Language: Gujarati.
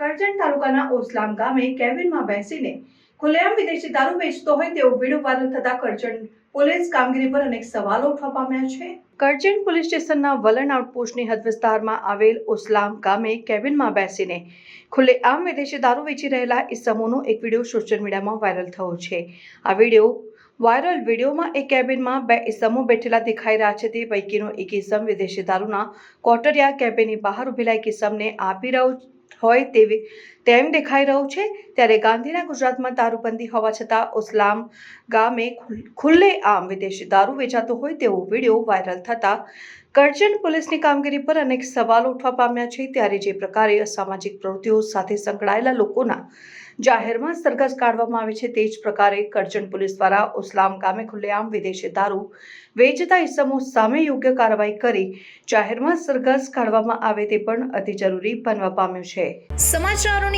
કરજણ તાલુકાના ઓસલામ ગામે કેબિનમાં બેસીને ખુલ્લેઆમ વિદેશી દારૂ વેચતો હોય તેવો વીડિયો વાયરલ થતા કરજણ પોલીસ કામગીરી પર અનેક સવાલો ઉઠવા પામ્યા છે. કરજણ પોલીસ સ્ટેશનના વલણ આઉટપોસ્ટની હદ વિસ્તારમાં આવેલ ઓસલામ ગામે કેબિનમાં બેસીને ખુલ્લેઆમ વિદેશી દારૂ વેચી રહેલા ઇસમોનો એક વીડિયો સોશિયલ મીડિયામાં વાયરલ થયો છે. આ વીડિયો વાયરલ વિડીયોમાં એક કેબિનમાં બે ઇસમો બેઠેલા દેખાઈ રહ્યા છે. તે પૈકીનો એક ઇસમ વિદેશી દારૂના કોટરિયા કેબિનની બહાર ઉભેલા એક ઇસમને આપી રહ્યો હોય તેવી તેમ દેખાઈ રહ્યું છે ત્યારે ગાંધીના ગુજરાતમાં દારૂબંધી હોવા છતાં ઉસ્લામ ગામે ખુલ્લે ખુલ્લેઆમ વિદેશી દારૂ વેચાતો હોય તેવો વીડિયો વાયરલ થતા કરજણ પોલીસની કામગીરી પર અનેક સવાલો ઉઠવા પામ્યા છે. ત્યારે જે પ્રકારે અસામાજિક પ્રવૃત્તિઓ સાથે સંકળાયેલા લોકોના જાહેરમાં સરઘસ કાઢવામાં આવે છે તે જ પ્રકારે કરજણ પોલીસ દ્વારા ઉસ્લામ ગામે ખુલ્લેઆમ વિદેશી દારૂ વેચતા ઇસમો સામે યોગ્ય કાર્યવાહી કરી જાહેરમાં સરઘસ કાઢવામાં આવે તે પણ અતિ જરૂરી બનવા પામ્યું છે. સમાચારોની